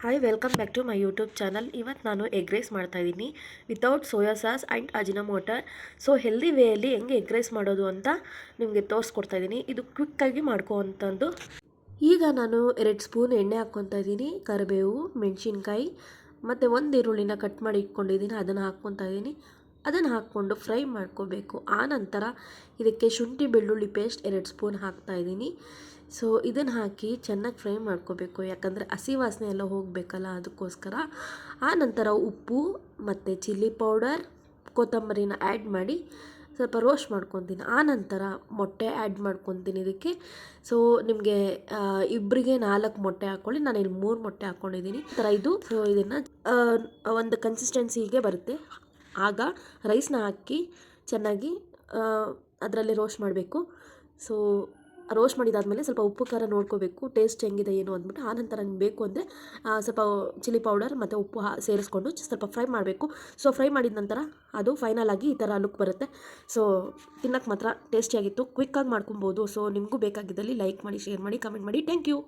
Hi welcome back to my YouTube channel ಇವತ್ತು ನಾನು egg rice ಮಾಡ್ತಾಯಿದ್ದೀನಿ without soya sauce and Ajinomoto so healthy ವೇಯಲ್ಲಿ ಹೆಂಗೆ egg rice ಮಾಡೋದು ಅಂತ ನಿಮಗೆ ತೋರಿಸ್ಕೊಡ್ತಾ ಇದ್ದೀನಿ. ಇದು ಕ್ವಿಕ್ಕಾಗಿ ಮಾಡ್ಕೋವಂಥದ್ದು. ಈಗ ನಾನು ಎರಡು ಸ್ಪೂನ್ ಎಣ್ಣೆ ಹಾಕ್ಕೊತಾ ಇದ್ದೀನಿ. ಕರಿಬೇವು, ಮೆಣಸಿನ್ಕಾಯಿ, ಮತ್ತು ಒಂದು ಈರುಳ್ಳಿನ ಕಟ್ ಮಾಡಿ ಇಟ್ಕೊಂಡಿದ್ದೀನಿ. ಅದನ್ನು ಹಾಕ್ಕೊತಾ ಇದ್ದೀನಿ. ಅದನ್ನು ಹಾಕ್ಕೊಂಡು ಫ್ರೈ ಮಾಡ್ಕೋಬೇಕು. ಆನಂತರ ಇದಕ್ಕೆ ಶುಂಠಿ, ಬೆಳ್ಳುಳ್ಳಿ ಪೇಸ್ಟ್ ಎರಡು ಸ್ಪೂನ್ ಹಾಕ್ತಾ ಇದ್ದೀನಿ. ಸೊ ಇದನ್ನು ಹಾಕಿ ಚೆನ್ನಾಗಿ ಫ್ರೈ ಮಾಡ್ಕೋಬೇಕು. ಯಾಕಂದರೆ ಹಸಿ ವಾಸನೆ ಎಲ್ಲ ಹೋಗಬೇಕಲ್ಲ ಅದಕ್ಕೋಸ್ಕರ. ಆನಂತರ ನಂತರ ಉಪ್ಪು ಮತ್ತು ಚಿಲ್ಲಿ ಪೌಡರ್, ಕೊತ್ತಂಬರಿನ ಆ್ಯಡ್ ಮಾಡಿ ಸ್ವಲ್ಪ ರೋಸ್ಟ್ ಮಾಡ್ಕೊತೀನಿ. ಆನಂತರ ನಂತರ ಮೊಟ್ಟೆ ಆ್ಯಡ್ ಮಾಡ್ಕೊತೀನಿ ಇದಕ್ಕೆ. ಸೊ ನಿಮಗೆ ಇಬ್ಬರಿಗೆ ನಾಲ್ಕು ಮೊಟ್ಟೆ ಹಾಕ್ಕೊಳ್ಳಿ ನಾನು ಇಲ್ಲಿ ಮೂರು ಮೊಟ್ಟೆ ಹಾಕ್ಕೊಂಡಿದ್ದೀನಿ ಥರ ಇದು. ಸೊ ಇದನ್ನು ಒಂದು ಕನ್ಸಿಸ್ಟೆನ್ಸಿಗೆ ಬರುತ್ತೆ. ಆಗ ರೈಸ್ನ ಹಾಕಿ ಚೆನ್ನಾಗಿ ಅದರಲ್ಲಿ ರೋಸ್ಟ್ ಮಾಡಬೇಕು. ಸೊ ರೋಸ್ಟ್ ಮಾಡಿದಾದಮೇಲೆ ಸ್ವಲ್ಪ ಉಪ್ಪು, ಖಾರ ನೋಡ್ಕೋಬೇಕು ಟೇಸ್ಟ್ ಹೆಂಗಿದೆ ಏನು ಅಂದ್ಬಿಟ್ಟು ಆನಂತರ ನಿಮ್ಗೆ ಬೇಕು ಅಂದರೆ ಸ್ವಲ್ಪ ಚಿಲ್ಲಿ ಪೌಡರ್ ಮತ್ತು ಉಪ್ಪು ಸೇರಿಸ್ಕೊಂಡು ಸ್ವಲ್ಪ ಫ್ರೈ ಮಾಡಬೇಕು. ಸೊ ಫ್ರೈ ಮಾಡಿದ ನಂತರ ಅದು ಫೈನಲ್ ಆಗಿ ಈ ಥರ ಲುಕ್ ಬರುತ್ತೆ. ಸೊ ತಿನ್ನಕ್ಕೆ ಮಾತ್ರ ಟೇಸ್ಟಿಯಾಗಿತ್ತು ಕ್ವಿಕ್ಕಾಗಿ ಮಾಡ್ಕೊಬೋದು. ಸೊ ನಿಮಗೂ ಬೇಕಾಗಿದ್ದಲ್ಲಿ ಲೈಕ್ ಮಾಡಿ ಶೇರ್ ಮಾಡಿ ಕಮೆಂಟ್ ಮಾಡಿ. Thank you